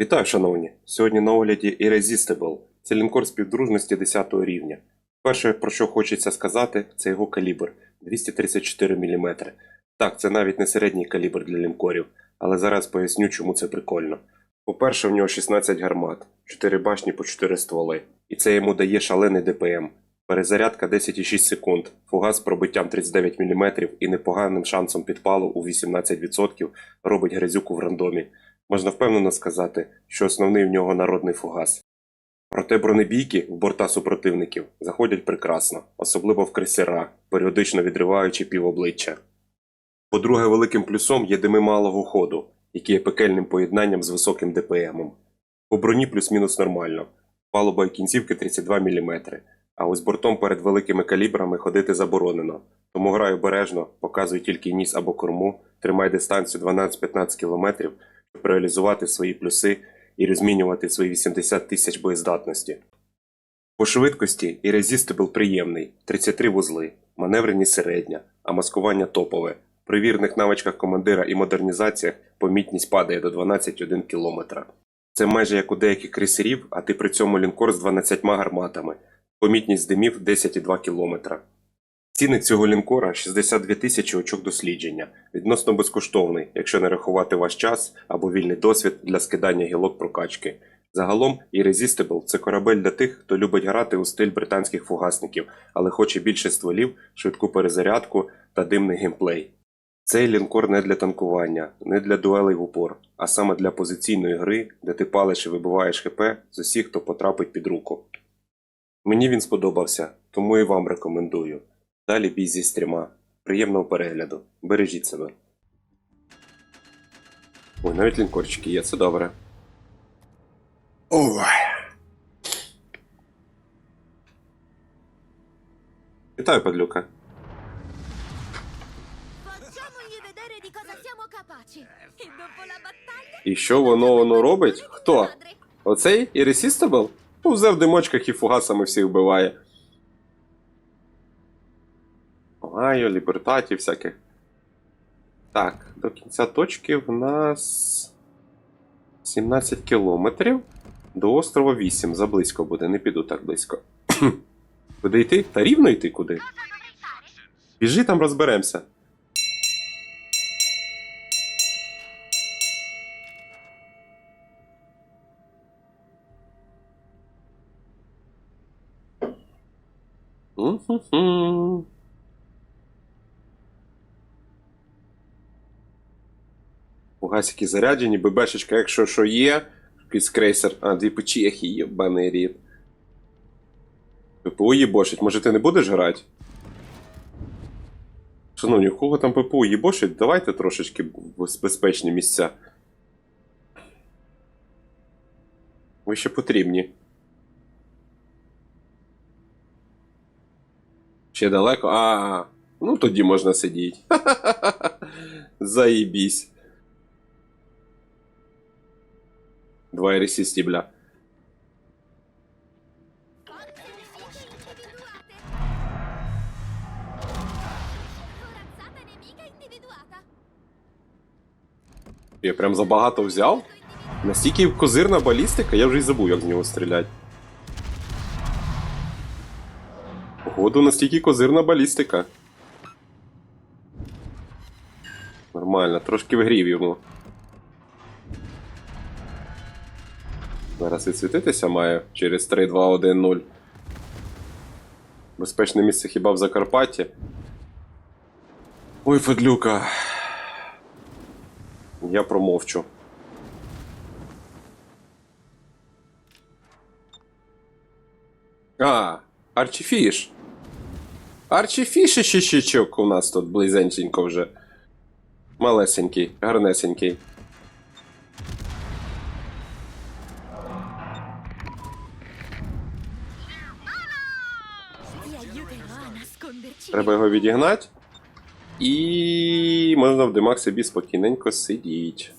Вітаю, шановні! Сьогодні на огляді Irresistible. Це лінкор співдружності 10 рівня. Перше, про що хочеться сказати, це його калібр 234 мм. Так, це навіть не середній калібр для лінкорів, але зараз поясню, чому це прикольно. По-перше, в нього 16 гармат, 4 башні по 4 стволи. І це йому дає шалений ДПМ. Перезарядка 10,6 секунд, фугас з пробиттям 39 мм і непоганим шансом підпалу у 18% робить грязюку в рандомі. Можна впевнено сказати, що основний в нього народний фугас. Проте бронебійки в борта супротивників заходять прекрасно, особливо в крейсера, періодично відриваючи півобличчя. По-друге, великим плюсом є дими малого ходу, які є пекельним поєднанням з високим ДПМом. По броні плюс-мінус нормально, палуба і кінцівки 32 мм, а ось бортом перед великими калібрами ходити заборонено, тому граю обережно, показуй тільки ніс або корму, тримай дистанцію 12-15 км, реалізувати свої плюси і розмінювати свої 80 тисяч боєздатності. По швидкості Irresistible приємний 33 вузли, маневреність середня, а маскування топове. При вірних навичках командира і модернізаціях помітність падає до 12,1 км. Це майже як у деяких крейсерів, а ти при цьому лінкор з 12 гарматами. Помітність димів 10,2 км. Цінник цього лінкора 62 тисячі очок дослідження, відносно безкоштовний, якщо не рахувати ваш час або вільний досвід для скидання гілок прокачки. Загалом Irresistible – це корабель для тих, хто любить грати у стиль британських фугасників, але хоче більше стволів, швидку перезарядку та димний геймплей. Цей лінкор не для танкування, не для дуелей в упор, а саме для позиційної гри, де ти палиш і вибиваєш ХП з усіх, хто потрапить під руку. Мені він сподобався, тому і вам рекомендую. Далі бій зі стріма. Приємного перегляду. Бережіть себе. Ой, навіть лінкорчики є, це добре. Ой. Вітаю, падлюка. І що воно воно робить? Хто? Оцей Irresistible? Повзе в димочках і фугасами всіх вбиває. Огайо, лібертаті всяких. Так, до кінця точки в нас 17 кілометрів. До острова 8. Заблизько буде, не піду так близько. Куди йти? Та рівно йти куди? Біжи там розберемося. Мгм. Фугасики заряджені, ББшечка, якщо що є. Якийсь крейсер. А, дві печехи, єбаний рід. ППУ їбошить, може ти не будеш грати? Шановні, у кого там ППУ їбошить, давайте трошечки в безпечні місця. Ви ще потрібні. Ще далеко? А, ну тоді можна сидіти. Заїбісь. Два RC стібля. Forze nemiche individuate. Corazzata nemica individuata. Я прям забагато взяв. Настільки козирна балістика, я вже й забув, як з нього стріляти. Походу, настільки козирна балістика. Нормально, трошки вгрів йому. Зараз відсвітитися має через 3, 2, 1, 0. Безпечне місце хіба в Закарпатті. Ой, Федлюка. Я промовчу. А, Арчіфіш. Арчіфіш Арчіфішичичичок у нас тут близенько вже. Малесенький, гарнесенький. Треба його відігнати. І можна в димах собі спокійненько сидіть.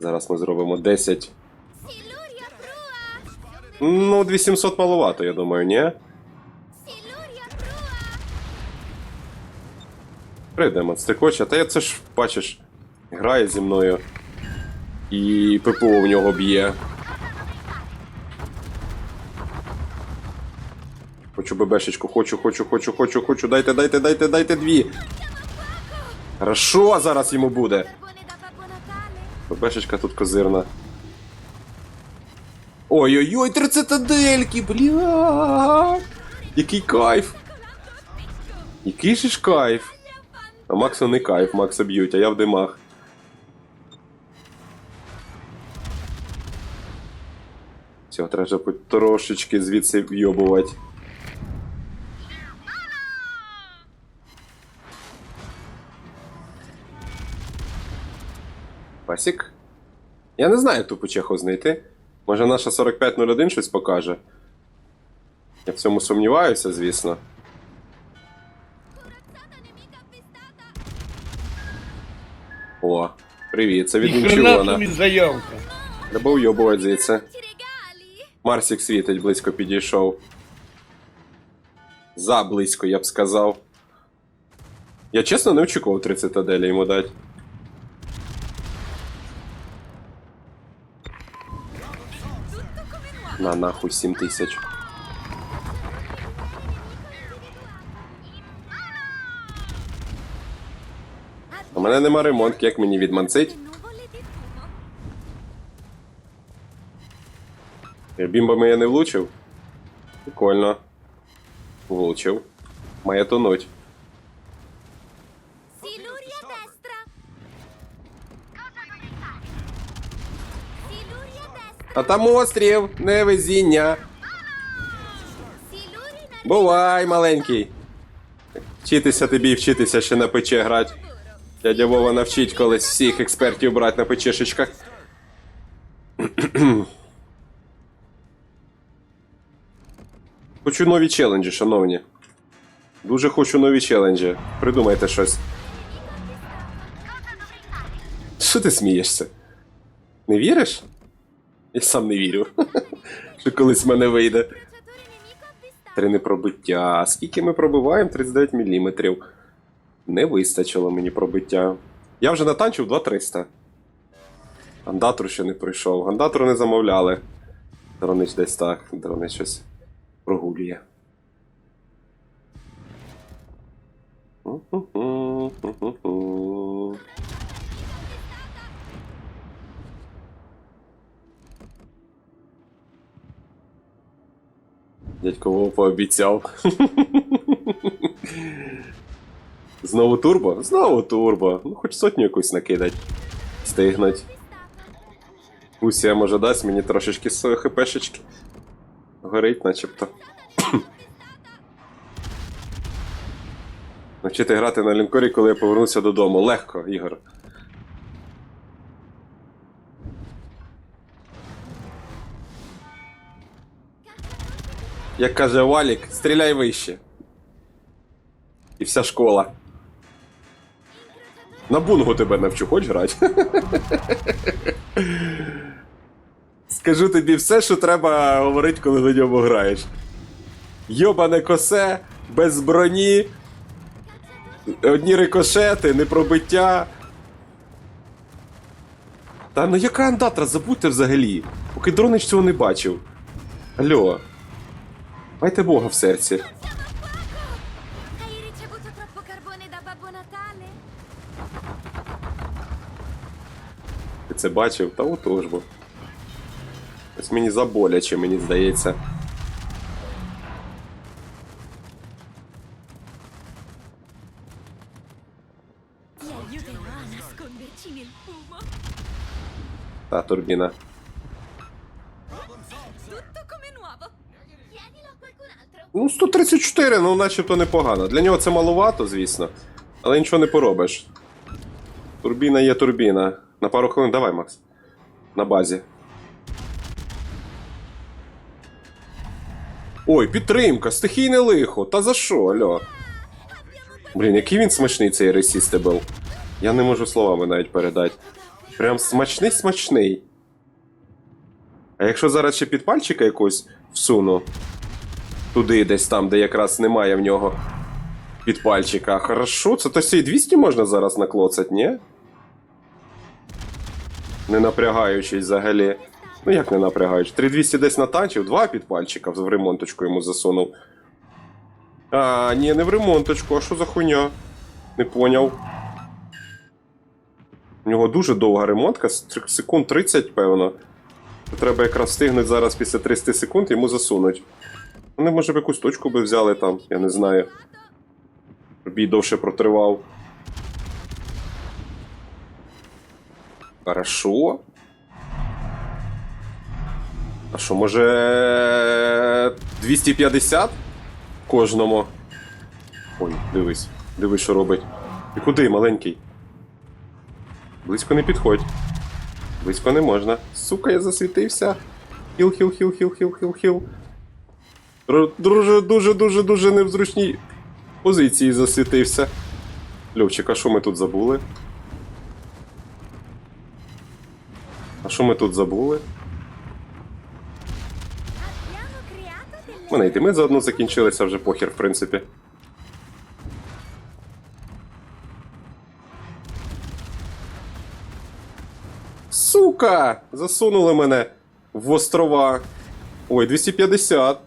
Зараз ми зробимо 10. Ну, 2700 маловато, я думаю, ні? Прийдемо, стекоча. Та я це ж бачиш, грає зі мною. І ППО в нього б'є. Хочу ББшечку, хочу, хочу, хочу, хочу, хочу. Дайте, дайте, дайте, дайте дві. Хорошо, зараз йому буде. ББшечка тут козирна. Ой-ой-ой, три цитадельки, бля. Який кайф. Який же ж кайф. А Максу не кайф, Макса б'ють, а я в димах. Все, треба трошечки звідси вйобувати. Пасік? Я не знаю, як ту почеху знайти. Може наша 4501 щось покаже. Я в цьому сумніваюся, звісно. О, привіт, це від заявка. Треба уйобувати звідси. Марсік світить, близько підійшов. За близько, я б сказав. Я чесно не очікував 3 цитаделі йому дати. На нахуй 7 тисяч. У мене нема ремонтки, як мені відманцить. Бімбами я не влучив. Прикольно. Влучив. Має тонуть. А там острів, невезіння. Бувай, маленький. Вчитися тобі вчитися ще на пече грати. Дядя Вова навчить колись всіх експертів брати на печешечках. Хочу нові челенджі, шановні. Дуже хочу нові челенджі. Придумайте щось. Що ти смієшся? Не віриш? Я сам не вірю. Що колись в мене вийде. Три непробиття. Скільки ми пробиваємо? 39 мм. Не вистачило мені пробиття. Я вже натанчив 2300. Гандатор ще не прийшов. Гандатору не замовляли. Дронич десь так. Дронич щось прогулює. Дядько Вова пообіцяв. Знову турбо? Знову турбо. Ну, хоч сотню якусь накидать. Стигнуть. Усія може дасть мені трошечки хпшечки. Горить, начебто. Навчити грати на лінкорі, коли я повернуся додому. Легко, Ігор. Як каже Валік, стріляй вище. І вся школа. На бунгу тебе навчу, хоч грати. Скажу тобі все, що треба говорити, коли на ньому граєш. Йобане косе, без броні, одні рикошети, непробиття. Та ну яка андатра, забудьте взагалі. Поки дронич цього не бачив. Алло. Майте Бога в серці. Ти це бачив? Та отож бо. Ось мені заболяче, мені здається. Та турбіна. Ну, 134, ну начебто непогано. Для нього це маловато, звісно. Але нічого не поробиш. Турбіна є турбіна. На пару хвилин давай, Макс. На базі. Ой, підтримка, стихійне лихо. Та за що, альо? Блін, який він смачний цей Irresistible. Я не можу словами навіть передати. Прям смачний смачний. А якщо зараз ще під пальчика якось всуну. Туди десь там, де якраз немає в нього під пальчика. Хорошо, це то й 200 можна зараз наклоцать, ні? Не напрягаючись взагалі. Ну як не напрягаючись? 3200 десь натачив, два підпальчика в ремонточку йому засунув. А, ні, не в ремонточку, а що за хуйня? Не поняв. У нього дуже довга ремонтка, секунд 30, певно. Треба якраз встигнути зараз після 30 секунд йому засунуть. Вони, може, б якусь точку би взяли там, я не знаю. Бій довше протривав. Хорошо. А що, може. 250 кожному? Ой, дивись. Дивись, що робить. І куди, маленький? Близько не підходь. Близько не можна. Сука, я засвітився. Хіл, хіл, хіл, хіл, хіл, хіл, хіл. Дру- Друже, дуже, дуже, дуже не в зручній позиції засвітився. Льовчик, а що ми тут забули? А що ми тут забули? Мене йти ми заодно закінчилися вже похер, в принципі. Сука! Засунули мене в острова. Ой, 250.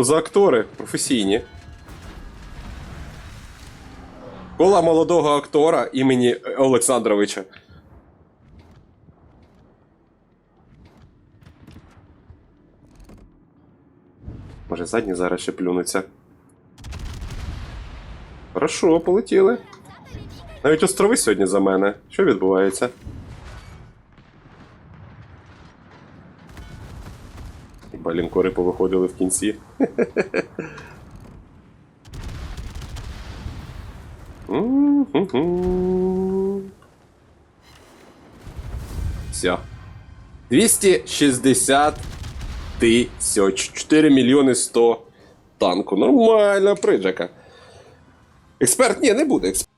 Що за актори професійні? Кола молодого актора імені Олександровича. Може задні зараз ще плюнуться. Хорошо, полетіли. Навіть острови сьогодні за мене. Що відбувається? Хіба лінкори повиходили в кінці. Все. 260 тисяч. 4 мільйони 100 танку. Нормально, приджака. Експерт, ні, не буде. Експерт.